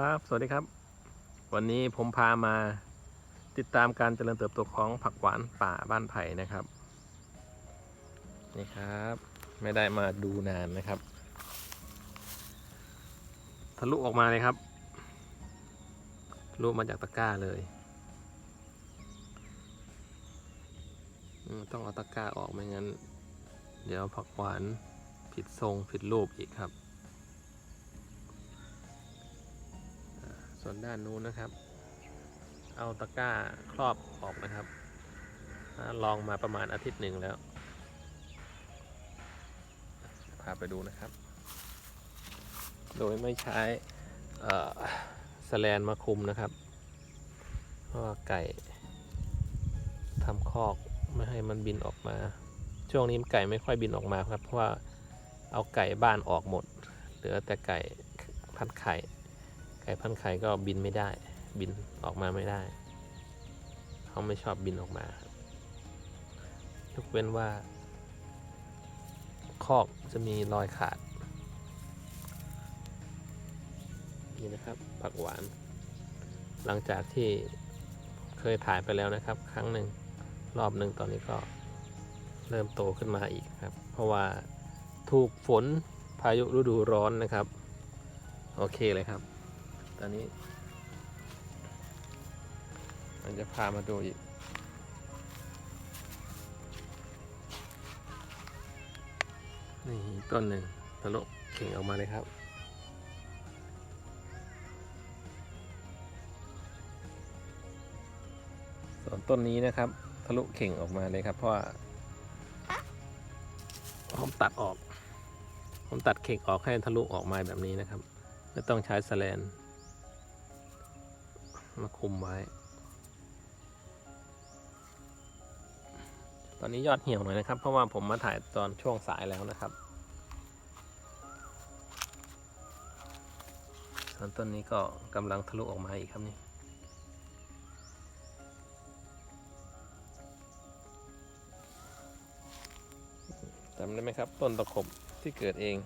ครับ สวัสดีครับ วันนี้ผมพามาติดตามการเจริญเติบโตของผักหวานป่าบ้านไผ่นะครับ นี่ครับ ไม่ได้มาดูนานนะครับ ทะลุออกมาเลยครับทะลุมาจากตะกร้าเลย ต้องเอาตะกร้าออกไม่งั้น เดี๋ยวผักหวานผิดทรงผิดรูปอีกครับ ส่วนด้านนู้นนะครับ เอาตะกร้าครอบออกนะครับ ลองมาประมาณอาทิตย์หนึ่งแล้ว พาไปดูนะครับ โดยไม่ใช้สแลนมาคุมนะครับ เพราะว่าไก่ทำคอกไม่ให้มันบินออกมา ช่วงนี้ไก่ไม่ค่อยบินออกมาครับ เพราะว่าเอาไก่บ้านออกหมด เหลือแต่ไก่พันไข่ ไก่พันไข่ก็บินไม่ได้ บินออกมาไม่ได้ เขาไม่ชอบบินออกมายกเว้นว่า คอกจะมีรอยขาด นี่นะครับ ผักหวาน หลังจากที่เคยถ่ายไปแล้วนะครับ ครั้งหนึ่งรอบหนึ่งตอนนี้ก็เริ่มโตขึ้นมาอีกครับ เพราะว่าถูกฝนพายุฤดูร้อนนะครับ โอเคเลยครับ อนนี้ มันจะพามาดูอีก นี่ต้นหนึ่งทะลุเข่งออกมาเลยครับส่วนต้นนี้นะครับ ทะลุเข่งออกมาเลยครับเพราะว่าผมตัดออก ผมตัดเข่งออกให้ทะลุออกมาแบบนี้นะครับ ไม่ต้องใช้สแลน มาคุมไว้ ตอนนี้ยอดเหี่ยวหน่อยนะครับ เพราะว่าผมมาถ่ายตอนช่วงสายแล้วนะครับส่วนต้นนี้ก็กำลังทะลุออกมาอีกครับนี่จำได้ไหมครับ ต้นตะขบที่เกิดเอง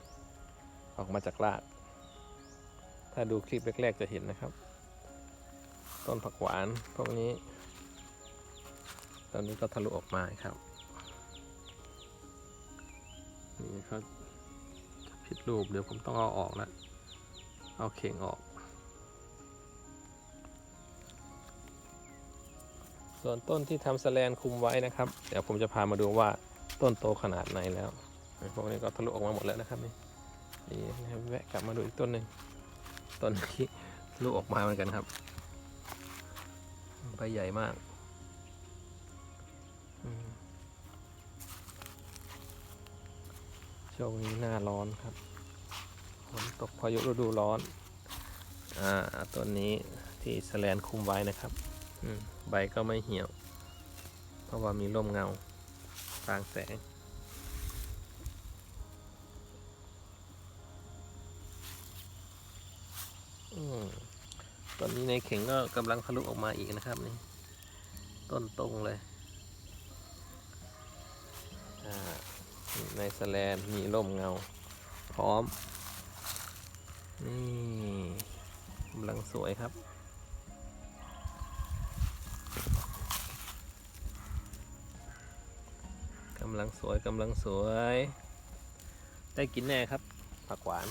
ออกมาจากราก ถ้าดูคลิปแรก ๆ จะเห็นนะครับ ต้นผักหวานพวกนี้ ตอนนี้ก็ทะลุออกมาครับ นี่เขาจะผิดรูปเดี๋ยวผมต้องเอาออกแล้ว เอาเข่งออก ส่วนต้นที่ทำสแลนคุมไว้นะครับ เดี๋ยวผมจะพามาดูว่าต้นโตขนาดไหนแล้วพวกนี้ก็ทะลุออกมาหมดแล้วนะครับนี่นี่แวะกลับมาดูอีกต้นหนึ่งต้นนี้ทะลุออกมาเหมือนกันครับ ใบใหญ่มากช่วงนี้หน้าร้อนครับฝนตกพายุฤดูร้อน อ่าต้นนี้ที่สแลนคุมไว้นะครับใบก็ไม่เหี่ยว เพราะว่ามีร่มเงากลางแสงอืม ตอนนี้ในเข่งก็กำลังทะลุออกมาอีกนะครับนี่ต้นตรงเลยในสแลนมีร่มเงา พร้อม นี่กำลังสวยครับกำลังสวยกำลังสวย ได้กินแน่ครับผักหวาน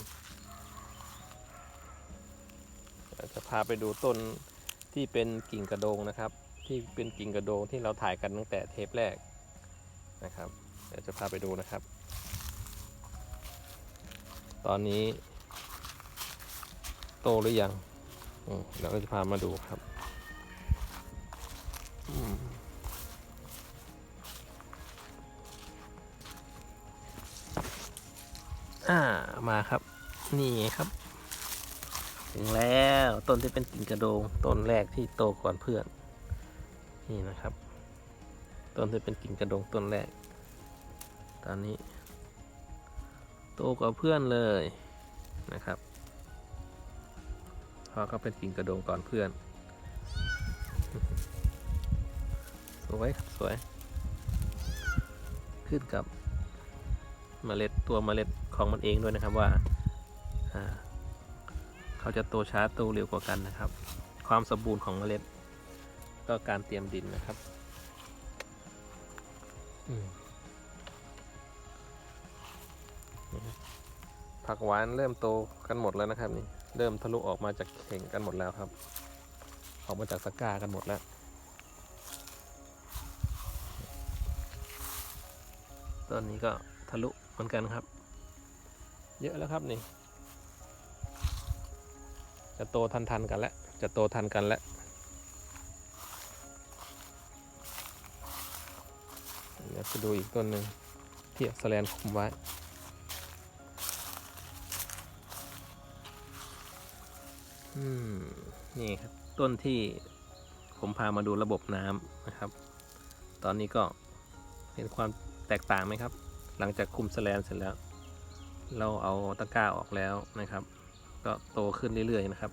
จะพาไปดูต้นที่เป็นกิ่งกระโดงนะครับ ที่เป็นกิ่งกระโดงที่เราถ่ายกันตั้งแต่เทปแรกนะครับเดี๋ยวจะพาไปดูนะครับ ตอนนี้ โตหรือยังเดี๋ยวเราจะพามาดูครับอ่ามาครับ นี่ครับ ถึงแล้วต้นที่เป็นกิ่งกระโดง ต้นแรกที่โตก่อนเพื่อน นี่นะครับ ต้นที่เป็นกิ่งกระโดงต้นแรก ตอนนี้ โตกว่าเพื่อนเลยนะครับเพราะเขาเป็นกิ่งกระโดงก่อนเพื่อน สวยครับสวย ขึ้นกับเมล็ดตัวเมล็ดของมันเองด้วยนะครับว่าอ่า เขาจะโตช้าโตเร็วกว่ากันนะครับ ความสมบูรณ์ของเมล็ด ก็การเตรียมดินนะครับผักหวานเริ่มโตกันหมดแล้วนะครับนี่เริ่มทะลุออกมาจากเข่งกันหมดแล้วครับ ออกมาจากสกากันหมดแล้วต้นนี้ก็ทะลุเหมือนกันครับ เยอะแล้วครับนี่ จะโตทันทันกันแล้ว จะโตทันกันแล้วเดี๋ยวไปดูอีกต้นหนึ่งที่อาแสแลนคุมไว้นี่ครับ ต้นที่ผมพามาดูระบบน้ำนะครับ ตอนนี้ก็เห็นความแตกต่างไหมครับ หลังจากคุมสแลนเสร็จแล้ว เราเอาตะกร้าออกแล้วนะครับ ก็โตขึ้นเรื่อยๆนะครับ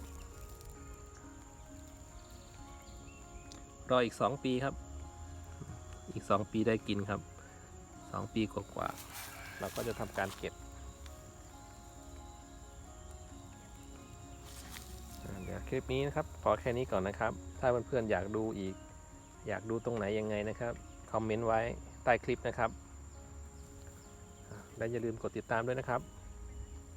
รออีก 2 ปีครับ อีก 2 ปีได้กินครับ 2 ปีกว่าๆเราก็จะทำการเก็บเดี๋ยวคลิปนี้นะครับพอแค่นี้ก่อนนะครับ ถ้าเพื่อนๆอยากดูอีก อยากดูตรงไหนยังไงนะครับ คอมเมนต์ไว้ใต้คลิปนะครับ และอย่าลืมกดติดตามด้วยนะครับ